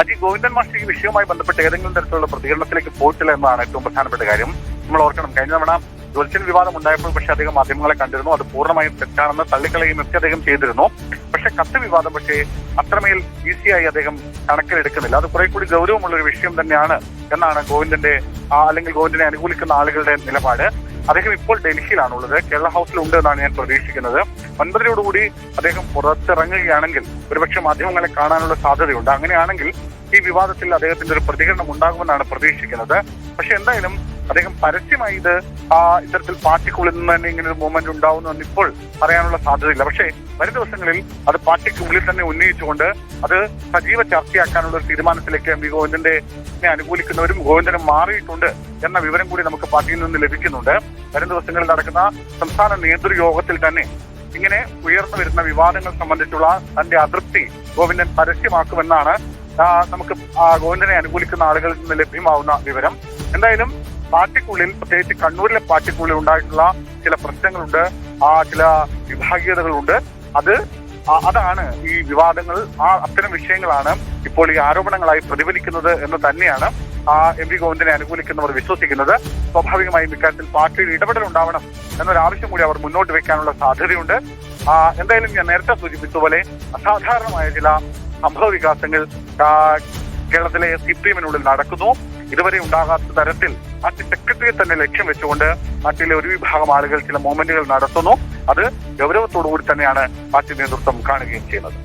Aji Govindan master ഈ വിഷയവുമായി ബന്ധപ്പെട്ട് ഏതെങ്കിലും തരത്തിലുള്ള പ്രതികരണത്തിലേക്ക് പോയിട്ടില്ല എന്നതാണ് ഏറ്റവും പ്രധാനപ്പെട്ട കാര്യം. നമ്മൾ ഓർക്കണം കഴിഞ്ഞ തവണ ജ്വൽസൻ വിവാദം ഉണ്ടായപ്പോൾ പക്ഷേ അദ്ദേഹം മാധ്യമങ്ങളെ കണ്ടിരുന്നു. അത് പൂർണമായും തെറ്റാണെന്ന് തള്ളിക്കളയും ഒക്കെ അദ്ദേഹം ചെയ്തിരുന്നു. പക്ഷേ കത്ത് വിവാദം പക്ഷേ അത്രമേൽ ഈസിയായി അദ്ദേഹം കണക്കിലെടുക്കുന്നില്ല. അത് കുറെ കൂടി ഗൗരവമുള്ള ഒരു വിഷയം തന്നെയാണ് എന്നാണ് ഗോവിന്ദന്റെ അല്ലെങ്കിൽ ഗോവിന്ദനെ അനുകൂലിക്കുന്ന ആളുകളുടെ നിലപാട്. അദ്ദേഹം ഇപ്പോൾ ഡൽഹിയിലാണുള്ളത്. കേരള ഹൗസിലുണ്ട് എന്നാണ് ഞാൻ പ്രതീക്ഷിക്കുന്നത്. ഒൻപതരയോടുകൂടി അദ്ദേഹം പുറത്തിറങ്ങുകയാണെങ്കിൽ ഒരുപക്ഷെ മാധ്യമങ്ങളെ കാണാനുള്ള സാധ്യതയുണ്ട്. അങ്ങനെയാണെങ്കിൽ ഈ വിവാദത്തിൽ അദ്ദേഹത്തിന്റെ ഒരു പ്രതികരണം ഉണ്ടാകുമെന്നാണ് പ്രതീക്ഷിക്കുന്നത്. പക്ഷെ എന്തായാലും അദ്ദേഹം പരസ്യമായി ഇത് ആ ഇത്തരത്തിൽ പാർട്ടിക്കുള്ളിൽ നിന്ന് തന്നെ ഇങ്ങനെ ഒരു മൂവ്മെന്റ് ഉണ്ടാവുന്നു എന്ന് ഇപ്പോൾ പറയാനുള്ള സാധ്യതയില്ല. പക്ഷേ വരും ദിവസങ്ങളിൽ അത് പാർട്ടിക്കുള്ളിൽ തന്നെ ഉന്നയിച്ചുകൊണ്ട് അത് സജീവ ചർച്ചയാക്കാനുള്ള ഒരു തീരുമാനത്തിലേക്ക് എം വി ഗോവിന്ദന്റെ അനുകൂലിക്കുന്നവരും ഗോവിന്ദനും മാറിയിട്ടുണ്ട് എന്ന വിവരം കൂടി നമുക്ക് പാർട്ടിയിൽ നിന്ന് ലഭിക്കുന്നുണ്ട്. വരും ദിവസങ്ങളിൽ നടക്കുന്ന സംസ്ഥാന നേതൃയോഗത്തിൽ തന്നെ ഇങ്ങനെ ഉയർന്നു വരുന്ന വിവാദങ്ങൾ സംബന്ധിച്ചുള്ള തന്റെ അതൃപ്തി ഗോവിന്ദൻ പരസ്യമാക്കുമെന്നാണ് നമുക്ക് ഗോവിന്ദനെ അനുകൂലിക്കുന്ന ആളുകളിൽ നിന്ന് ലഭ്യമാവുന്ന വിവരം. എന്തായാലും പാർട്ടിക്കുള്ളിൽ പ്രത്യേകിച്ച് കണ്ണൂരിലെ പാർട്ടിക്കുള്ളിൽ ഉണ്ടായിട്ടുള്ള ചില പ്രശ്നങ്ങളുണ്ട് ആ ചില വിഭാഗീയതകളുണ്ട്. അത് അതാണ് ഈ വിവാദങ്ങൾ ആ അത്തരം വിഷയങ്ങളാണ് ഇപ്പോൾ ഈ ആരോപണങ്ങളായി പ്രതിഫലിക്കുന്നത് എന്ന് തന്നെയാണ് എം വി ഗോവിന്ദനെ അനുകൂലിക്കുന്നവർ വിശ്വസിക്കുന്നത് സ്വാഭാവികമായും ഇക്കാര്യത്തിൽ പാർട്ടിയുടെ ഇടപെടൽ ഉണ്ടാവണം എന്നൊരാവശ്യം കൂടി അവർ മുന്നോട്ട് വെക്കാനുള്ള സാധ്യതയുണ്ട്. എന്തായാലും ഞാൻ നേരത്തെ സൂചിപ്പിച്ചതുപോലെ അസാധാരണമായ ചില സംഭവ വികാസങ്ങൾ കേരളത്തിലെ സി പി എമ്മിനുള്ളിൽ നടക്കുന്നു. ഇതുവരെ ഉണ്ടാകാത്ത തരത്തിൽ പാർട്ടി സെക്രട്ടറിയെ തന്നെ ലക്ഷ്യം വെച്ചുകൊണ്ട് പാർട്ടിയിലെ ഒരു വിഭാഗം ആളുകൾ ചില മൂവ്മെന്റുകൾ നടത്തുന്നു. അത് ഗൗരവത്തോടു കൂടി തന്നെയാണ് പാർട്ടി നേതൃത്വം കാണുകയും ചെയ്യുന്നത്.